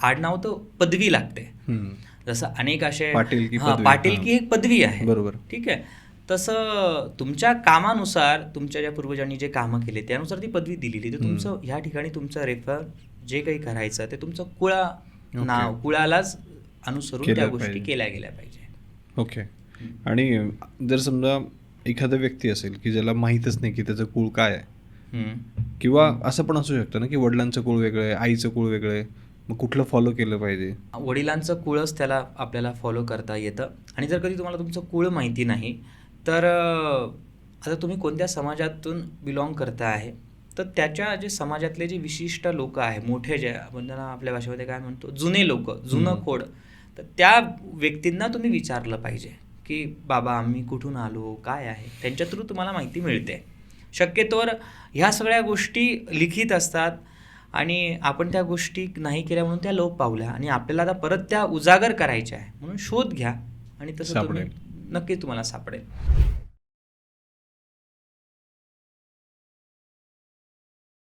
आडनाव तर पदवी लागते. जसं अनेक असे पाटील की पाटील. की एक पदवी आहे. बरोबर. ठीक आहे. तसं तुमच्या कामानुसार तुमच्या ज्या पूर्वजांनी जे कामं केले त्यानुसार ती पदवी दिलेली. तर तुमचं ह्या ठिकाणी तुमचं रेफर जे काही करायचं ते तुमचं कुळा नाव कुळालाच अनुसरून त्या गोष्टी. केल्या गेल्या पाहिजे. ओके. आणि जर समजा एखादा व्यक्ती असेल की ज्याला माहीतच नाही की त्याचं कुळ काय आहे. किंवा असं पण असू शकतं ना की वडिलांचं कुळ वेगळं आहे आईचं कुळ वेगळं आहे मग कुठलं फॉलो केलं पाहिजे? वडिलांचं कुळच त्याला आपल्याला फॉलो करता येतं. आणि जर कधी तुम्हाला तुमचं कुळ माहिती नाही तर आता तुम्ही कोणत्या समाजातून बिलॉंग करता आहे तर त्याच्या जे समाजातले जे विशिष्ट लोक आहे मोठे जे आपण त्यांना आपल्या भाषेमध्ये काय म्हणतो जुने लोक जुनं. खोड तर त्या व्यक्तींना तुम्ही विचारलं पाहिजे की बाबा आम्ही कुठून आलो काय आहे? त्यांच्या थ्रू तुम्हाला माहिती मिळते. शक्यतोवर ह्या सगळ्या गोष्टी लिखित असतात आणि आपण त्या गोष्टी नाही केल्या म्हणून त्या लोप पावल्या. आणि आपल्याला आता परत त्या उजागर करायच्या आहे. म्हणून शोध घ्या आणि तसं. नक्कीच तुम्हाला सापडेल.